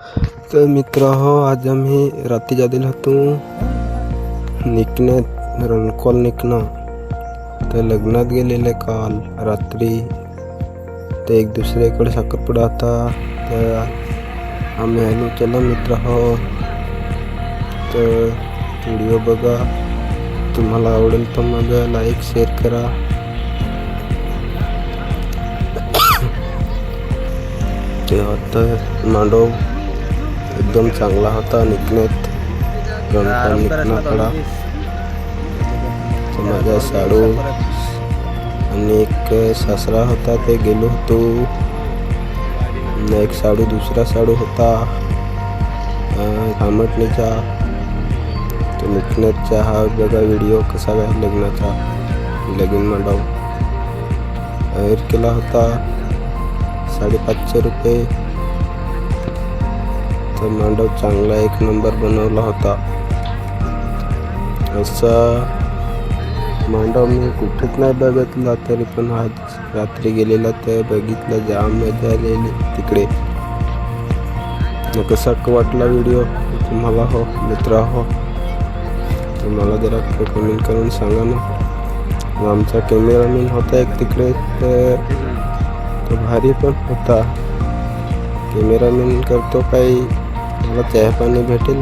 तर मित्र हो आज आम्ही रात्री जातील होतो निकण्यात रणकॉल निघणं तर लग्नात गेलेले काल रात्री. ते एक दुसऱ्याकडे साखरपुडा होता. तर आम्ही हॅलो चला मित्र हो. तर व्हिडिओ बघा. तुम्हाला आवडेल तर मग लाईक शेअर करा. ते होतं मांडव. एकदम चांगला होता निकणाकडा तर माझा साडू आणि एक सासरा होता ते गेलो होतो. एक साडू दुसरा साडू होता. धामटणीचा तो निकण्याचा हा बघा व्हिडिओ कसा काय लग्नाचा? लगीन मंडप. केला होता. साडेपाचशे रुपये. तर मांडव चांगला एक नंबर बनवला होता. असा मांडव मी कुठेच नाही बघितला तरी पण आज रात्री गेलेला तर बघितलं जाम मजा आलेली तिकडे. मग कसा वाटला व्हिडिओ तुम्हाला हो मित्र हो. तर मला जरा कमेंट करून सांगा ना. मग आमचा कॅमेरामॅन होता एक तिकडे तर तो भारी पण होता. कॅमेरामॅन करतो काही मला चहा पाणी भेटेल.